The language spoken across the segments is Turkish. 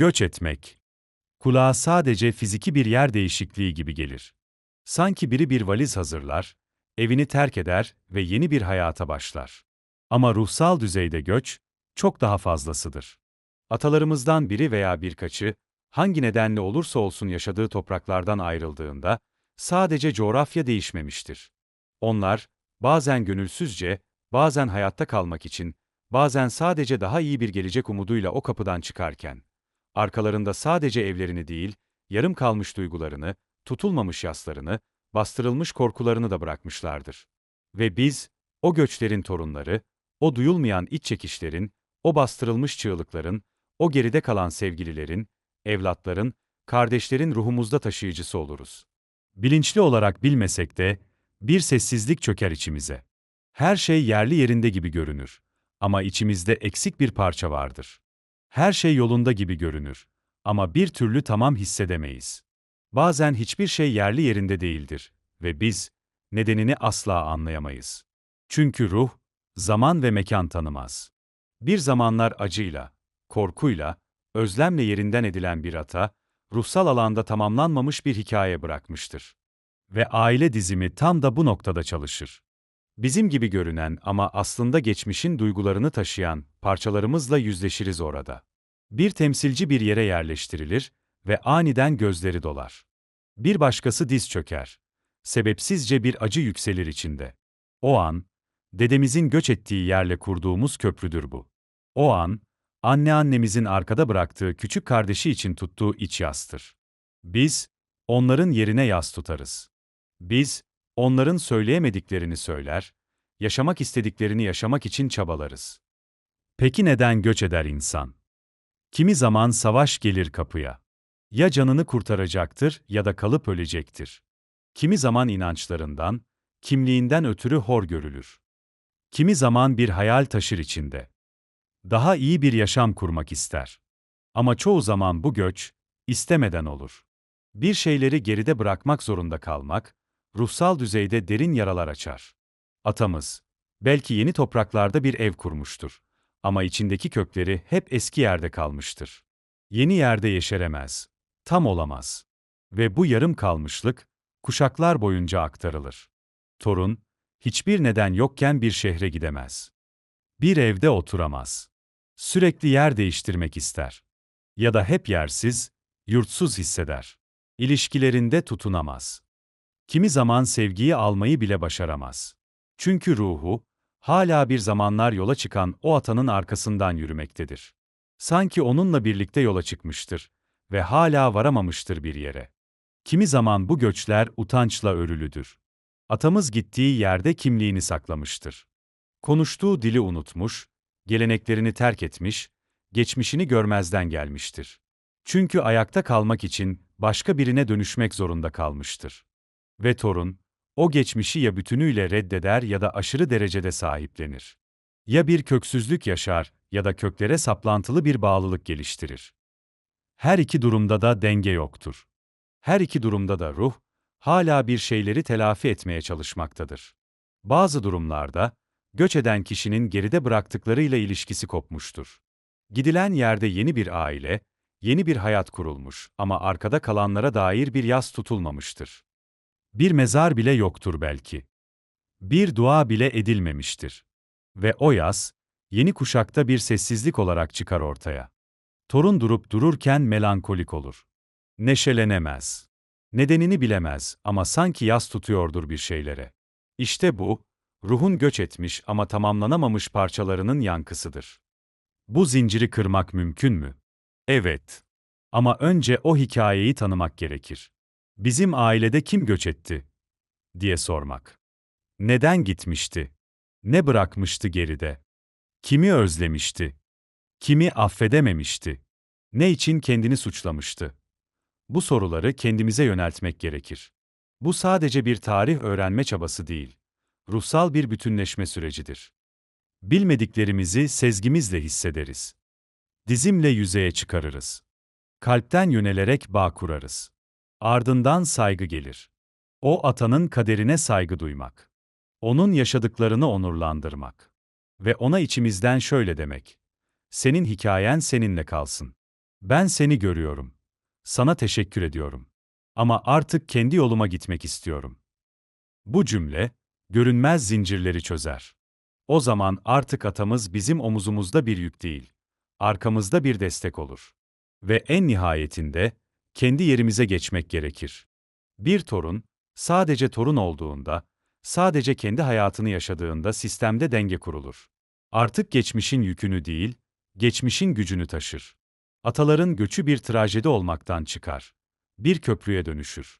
Göç etmek. Kulağa sadece fiziki bir yer değişikliği gibi gelir. Sanki biri bir valiz hazırlar, evini terk eder ve yeni bir hayata başlar. Ama ruhsal düzeyde göç, çok daha fazlasıdır. Atalarımızdan biri veya birkaçı, hangi nedenle olursa olsun yaşadığı topraklardan ayrıldığında, sadece coğrafya değişmemiştir. Onlar, bazen gönülsüzce, bazen hayatta kalmak için, bazen sadece daha iyi bir gelecek umuduyla o kapıdan çıkarken, arkalarında sadece evlerini değil, yarım kalmış duygularını, tutulmamış yaslarını, bastırılmış korkularını da bırakmışlardır. Ve biz, o göçlerin torunları, o duyulmayan iç çekişlerin, o bastırılmış çığlıkların, o geride kalan sevgililerin, evlatların, kardeşlerin ruhumuzda taşıyıcısı oluruz. Bilinçli olarak bilmesek de, bir sessizlik çöker içimize. Her şey yerli yerinde gibi görünür. Ama içimizde eksik bir parça vardır. Her şey yolunda gibi görünür. Ama bir türlü tamam hissedemeyiz. Bazen hiçbir şey yerli yerinde değildir ve biz nedenini asla anlayamayız. Çünkü ruh, zaman ve mekan tanımaz. Bir zamanlar acıyla, korkuyla, özlemle yerinden edilen bir ata, ruhsal alanda tamamlanmamış bir hikaye bırakmıştır. Ve aile dizimi tam da bu noktada çalışır. Bizim gibi görünen ama aslında geçmişin duygularını taşıyan parçalarımızla yüzleşiriz orada. Bir temsilci bir yere yerleştirilir ve aniden gözleri dolar. Bir başkası diz çöker. Sebepsizce bir acı yükselir içinde. O an, dedemizin göç ettiği yerle kurduğumuz köprüdür bu. O an, anneannemizin arkada bıraktığı küçük kardeşi için tuttuğu iç yastır. Biz, onların yerine yas tutarız. Biz, onların söyleyemediklerini söyler, yaşamak istediklerini yaşamak için çabalarız. Peki neden göç eder insan? Kimi zaman savaş gelir kapıya. Ya canını kurtaracaktır ya da kalıp ölecektir. Kimi zaman inançlarından, kimliğinden ötürü hor görülür. Kimi zaman bir hayal taşır içinde. Daha iyi bir yaşam kurmak ister. Ama çoğu zaman bu göç, istemeden olur. Bir şeyleri geride bırakmak zorunda kalmak, ruhsal düzeyde derin yaralar açar. Atamız, belki yeni topraklarda bir ev kurmuştur. Ama içindeki kökleri hep eski yerde kalmıştır. Yeni yerde yeşeremez, tam olamaz. Ve bu yarım kalmışlık, kuşaklar boyunca aktarılır. Torun, hiçbir neden yokken bir şehre gidemez. Bir evde oturamaz. Sürekli yer değiştirmek ister. Ya da hep yersiz, yurtsuz hisseder. İlişkilerinde tutunamaz. Kimi zaman sevgiyi almayı bile başaramaz. Çünkü ruhu, hala bir zamanlar yola çıkan o atanın arkasından yürümektedir. Sanki onunla birlikte yola çıkmıştır ve hala varamamıştır bir yere. Kimi zaman bu göçler utançla örülüdür. Atamız gittiği yerde kimliğini saklamıştır. Konuştuğu dili unutmuş, geleneklerini terk etmiş, geçmişini görmezden gelmiştir. Çünkü ayakta kalmak için başka birine dönüşmek zorunda kalmıştır. Ve torun, o geçmişi ya bütünüyle reddeder ya da aşırı derecede sahiplenir. Ya bir köksüzlük yaşar ya da köklere saplantılı bir bağlılık geliştirir. Her iki durumda da denge yoktur. Her iki durumda da ruh, hala bir şeyleri telafi etmeye çalışmaktadır. Bazı durumlarda, göç eden kişinin geride bıraktıklarıyla ilişkisi kopmuştur. Gidilen yerde yeni bir aile, yeni bir hayat kurulmuş ama arkada kalanlara dair bir yas tutulmamıştır. Bir mezar bile yoktur belki. Bir dua bile edilmemiştir. Ve o yaz, yeni kuşakta bir sessizlik olarak çıkar ortaya. Torun durup dururken melankolik olur. Neşelenemez. Nedenini bilemez ama sanki yaz tutuyordur bir şeylere. İşte bu, ruhun göç etmiş ama tamamlanamamış parçalarının yankısıdır. Bu zinciri kırmak mümkün mü? Evet. Ama önce o hikayeyi tanımak gerekir. Bizim ailede kim göç etti? diye sormak. Neden gitmişti? Ne bırakmıştı geride? Kimi özlemişti? Kimi affedememişti? Ne için kendini suçlamıştı? Bu soruları kendimize yöneltmek gerekir. Bu sadece bir tarih öğrenme çabası değil, ruhsal bir bütünleşme sürecidir. Bilmediklerimizi sezgimizle hissederiz. Dizimle yüzeye çıkarırız. Kalpten yönelerek bağ kurarız. Ardından saygı gelir. O atanın kaderine saygı duymak. Onun yaşadıklarını onurlandırmak. Ve ona içimizden şöyle demek. Senin hikayen seninle kalsın. Ben seni görüyorum. Sana teşekkür ediyorum. Ama artık kendi yoluma gitmek istiyorum. Bu cümle, görünmez zincirleri çözer. O zaman artık atamız bizim omuzumuzda bir yük değil, arkamızda bir destek olur. Ve en nihayetinde, kendi yerimize geçmek gerekir. Bir torun, sadece torun olduğunda, sadece kendi hayatını yaşadığında sistemde denge kurulur. Artık geçmişin yükünü değil, geçmişin gücünü taşır. Ataların göçü bir trajedi olmaktan çıkar. Bir köprüye dönüşür.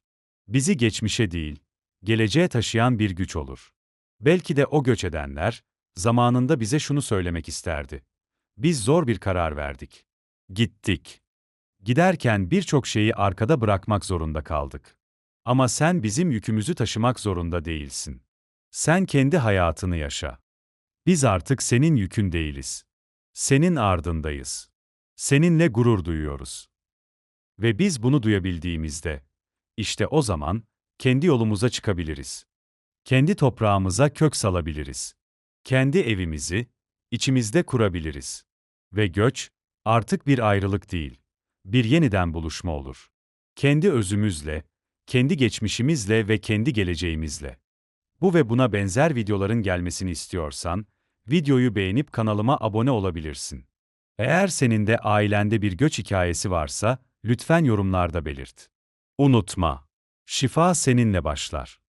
Bizi geçmişe değil, geleceğe taşıyan bir güç olur. Belki de o göç edenler, zamanında bize şunu söylemek isterdi. Biz zor bir karar verdik. Gittik. Giderken birçok şeyi arkada bırakmak zorunda kaldık. Ama sen bizim yükümüzü taşımak zorunda değilsin. Sen kendi hayatını yaşa. Biz artık senin yükün değiliz. Senin ardındayız. Seninle gurur duyuyoruz. Ve biz bunu duyabildiğimizde, işte o zaman, kendi yolumuza çıkabiliriz. Kendi toprağımıza kök salabiliriz. Kendi evimizi, içimizde kurabiliriz. Ve göç, artık bir ayrılık değil, bir yeniden buluşma olur. Kendi özümüzle, kendi geçmişimizle ve kendi geleceğimizle. Bu ve buna benzer videoların gelmesini istiyorsan, videoyu beğenip kanalıma abone olabilirsin. Eğer senin de ailende bir göç hikayesi varsa, lütfen yorumlarda belirt. Unutma, şifa seninle başlar.